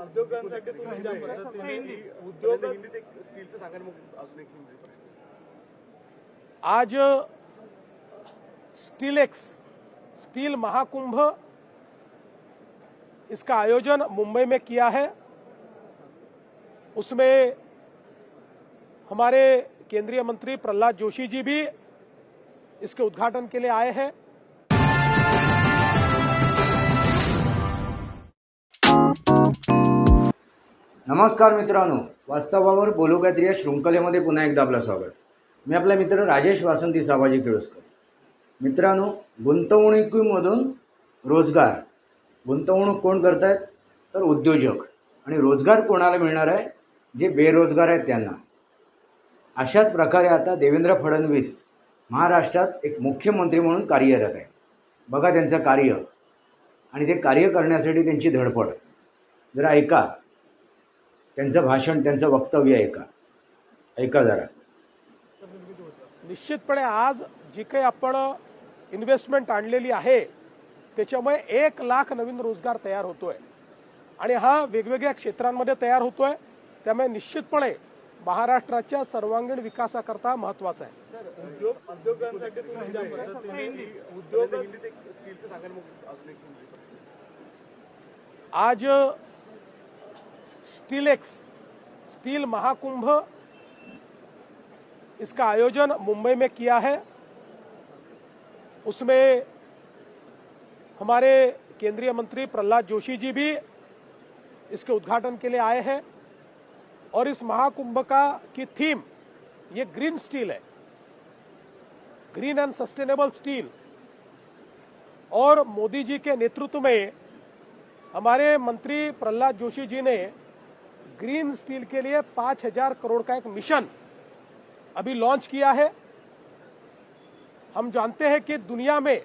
उद्योगांसाठी तुम्ही ज्या पद्धतीने उद्योग हिंदीत स्टीलचं सांगा मग अजून एक आज स्टीलेक्स स्टील महाकुंभ इसका आयोजन मुंबई में किया है। उसमें हमारे केंद्रीय मंत्री प्रहलाद जोशी जी भी इसके उद्घाटन के लिए आए हैं। नमस्कार मित्रांनो वास्तवावर बोलू या शृंखलेमध्ये पुन्हा एकदा आपलं स्वागत. मी आपला मित्र राजेश वासंती साबाजी केळुसकर मित्रांनो गुंतवणुकीमधून रोजगार. गुंतवणूक कोण करत आहेत तर उद्योजक. आणि रोजगार कोणाला मिळणार आहे? जे बेरोजगार आहेत त्यांना. अशाच प्रकारे आता देवेंद्र फडणवीस महाराष्ट्रात एक मुख्यमंत्री म्हणून कार्यरत आहे. बघा त्यांचं कार्य. आणि ते कार्य करण्यासाठी त्यांची धडपड. जरा ऐका. त्यांचं भाषण त्यांचं वक्तव्य ऐका. ऐका जरा. निश्चितपणे आज जी काही आपण इन्व्हेस्टमेंट आणलेली आहे त्याच्यामुळे एक लाख नवीन रोजगार तयार होतोय. आणि हा वेगवेगळ्या क्षेत्रांमध्ये तयार होतोय. त्यामुळे निश्चितपणे महाराष्ट्राच्या सर्वांगीण विकासाकरता महत्त्वाचा आहे. आज स्टीलेक्स, स्टील महाकुंभ, इसका आयोजन मुंबई में किया है। उसमें हमारे केंद्रीय मंत्री प्रहलाद जोशी जी भी इसके उद्घाटन के लिए आए हैं। और इस महाकुंभ का की थीम ये ग्रीन स्टील है। ग्रीन एंड सस्टेनेबल स्टील और मोदी जी के नेतृत्व में हमारे मंत्री प्रहलाद जोशी जी ने ग्रीन स्टील के लिए पाँच हज़ार करोड़ का एक मिशन अभी लॉन्च किया है। हम जानते हैं कि दुनिया में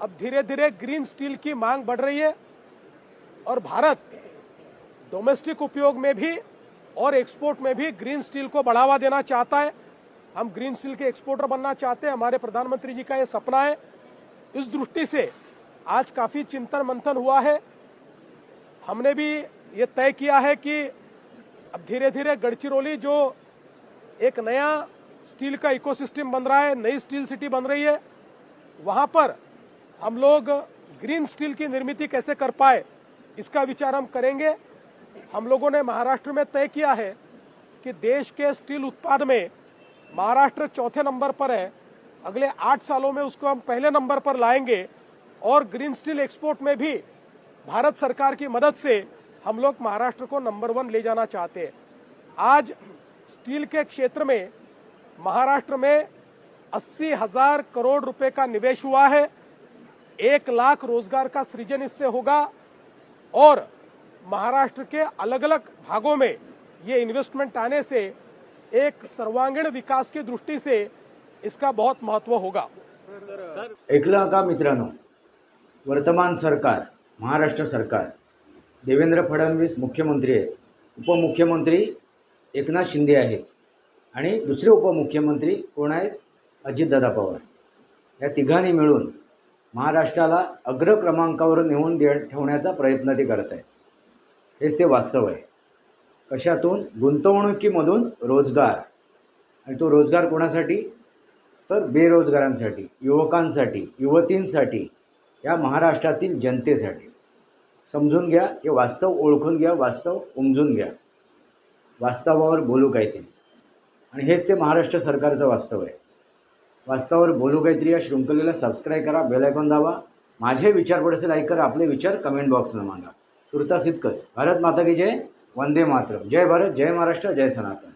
अब धीरे धीरे ग्रीन स्टील की मांग बढ़ रही है और भारत डोमेस्टिक उपयोग में भी और एक्सपोर्ट में भी ग्रीन स्टील को बढ़ावा देना चाहता है। हम ग्रीन स्टील के एक्सपोर्टर बनना चाहते हैं। हमारे प्रधानमंत्री जी का ये सपना है। इस दृष्टि से आज काफ़ी चिंतन मंथन हुआ है। हमने भी ये तय किया है कि अब धीरे धीरे गढ़चिरौली जो एक नया स्टील का इकोसिस्टम बन रहा है, नई स्टील सिटी बन रही है, वहाँ पर हम लोग ग्रीन स्टील की निर्मित कैसे कर पाए, इसका विचार हम करेंगे। हम लोगों ने महाराष्ट्र में तय किया है कि देश के स्टील उत्पाद में महाराष्ट्र चौथे नंबर पर है। अगले आठ सालों में उसको हम पहले नंबर पर लाएँगे और ग्रीन स्टील एक्सपोर्ट में भी भारत सरकार की मदद से हम लोग महाराष्ट्र को नंबर वन ले जाना चाहते हैं। आज स्टील के क्षेत्र में, महाराष्ट्र में अस्सी हज़ार करोड़ रुपए का निवेश हुआ है। एक लाख रोज़गार का सृजन इससे होगा और महाराष्ट्र के अलग अलग भागों में ये इन्वेस्टमेंट आने से, एक सर्वांगीण विकास की दृष्टि से इसका बहुत महत्व होगा। ऐकलं का वर्तमान सरकार, महाराष्ट्र सरकार देवेंद्र फडणवीस मुख्यमंत्री आहेत. उपमुख्यमंत्री एकनाथ शिंदे आहेत. आणि दुसरे उपमुख्यमंत्री कोण आहेत? अजितदादा पवार. या तिघांनी मिळून महाराष्ट्राला अग्र क्रमांकावर नेऊन दे ठेवण्याचा प्रयत्न ते करत आहेत. हेच ते वास्तव आहे. कशातून? गुंतवणुकीमधून रोजगार. आणि तो रोजगार कोणासाठी? तर बेरोजगारांसाठी युवकांसाठी युवतींसाठी या महाराष्ट्रातील जनतेसाठी. समजून घ्या हे वास्तव ओळखून घ्या वास्तव उमजून घ्या. वास्तवावर बोलू काहीतरी. आणि हेच ते महाराष्ट्र सरकारचं वास्तव आहे. वास्तवावर बोलू काहीतरी या शृंखलेला सबस्क्राईब करा बेल आयकॉन दावा माझे विचार पडसे लाईक करा आपले विचार कमेंट बॉक्सला मांडा तुर्तास इतकंच. भारत माता की जय वंदे मातरम. जय भारत जय महाराष्ट्र जय सनातन.